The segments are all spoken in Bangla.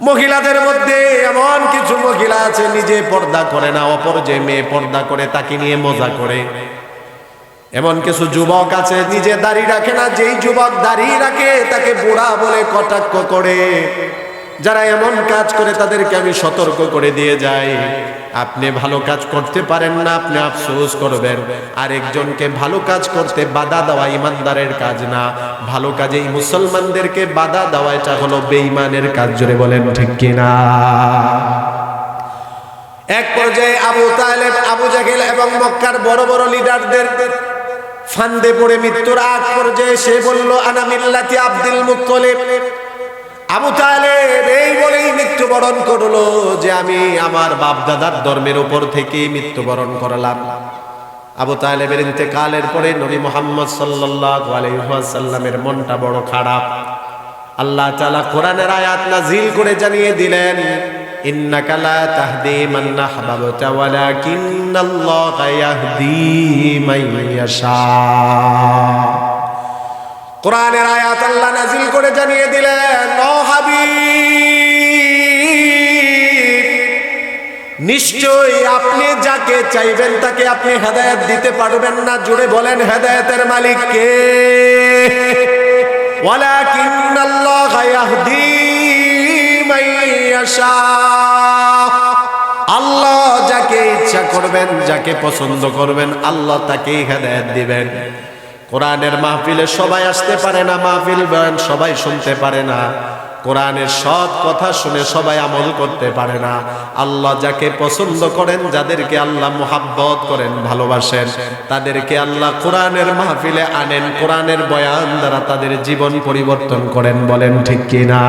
মহিলাদের মধ্যে এমন কিছু মহিলা আছে, নিজে পর্দা করে না, অপর যে মেয়ে পর্দা করে তাকে নিয়ে মজা করে। এমন কিছু যুবক আছে, নিজে দাড়ি রাখে না, যেই যুবক দাড়ি রাখে তাকে বুড়া বলে কটাক্ষ করে। যারা এমন কাজ করে তাদেরকে আমি সতর্ক করে দিয়ে যাই। আপনি ভালো কাজ করতে পারেন না, আপনি আফসোস করবেন। আর একজনকে ভালো কাজ করতে বাধা দেওয়া ইমানদারের কাজ না। ভালো কাজে মুসলমানদেরকে বাধা দেওয়া, এটা হলো বেঈমানের কাজ, জোরে বলেন ঠিক কিনা? এক পর্যায়ে আবু তালেব, আবু জাহেল এবং মক্কার বড় বড় লিডারদের ফান্দে পড়ে মৃত্যুর আগ পর্যায়ে সে বলল, আনা মিল্লাতি আব্দুল মুত্তলিব। আবু তালেব এই বলেই মৃত্যুবরণ করল যে আমি আমার বাপ দাদার ধর্মের উপর থেকে মৃত্যুবরণ করলাম। আবু তালেবের ইন্তেকালের পরে নবী মোহাম্মদ সাল্লাল্লাহু আলাইহি মনটা বড় খারাপ। আল্লাহ তাআলা কোরআনের আয়াত নাযিল করে জানিয়ে দিলেন, ইন্নাকা তাহদি মান কোরআনের আয়াত আল্লাহ নাজিল করে জানিয়ে দিলেন, ও হাবিব, নিশ্চয়ই আপনি যাকে চাইবেন তাকে আপনি হেদায়ত দিতে পারবেন না। জুড়ে বলেন, হেদায়তের মালিক কে? আল্লাহ যাকে ইচ্ছা করবেন, যাকে পছন্দ করবেন, আল্লাহ তাকেই হেদায়ত দিবেন। কোরআনের মাহফিলে সবাই আসতে পারে না, মাহফিল বয়ান সবাই শুনতে পারে না। কোরআনের সব কথা শুনে সবাই আমল করতে পারে না। আল্লাহ যাকে পছন্দ করেন, যাদেরকে আল্লাহ মোহাব্বত করেন, ভালোবাসেন, তাদেরকে আল্লাহ কোরআনের মাহফিলে আনেন, কোরআনের বয়ান দ্বারা তাদের জীবন পরিবর্তন করেন, বলেন ঠিক কিনা?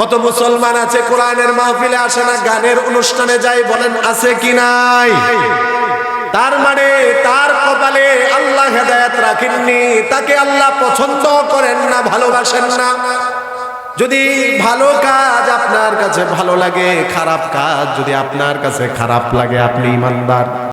কত মুসলমান আছে, কোরআনের মাহফিলে আসে না, গানের অনুষ্ঠানে যায়, বলেন আছে কি নাই? তার মানে তার কপালে আল্লাহ হেদায়ত রাখেননি, তাকে আল্লাহ পছন্দ করেন না, ভালোবাসেন না। যদি ভালো কাজ আপনার কাছে ভালো লাগে, খারাপ কাজ যদি আপনার কাছে খারাপ লাগে, আপনি ইমানদার।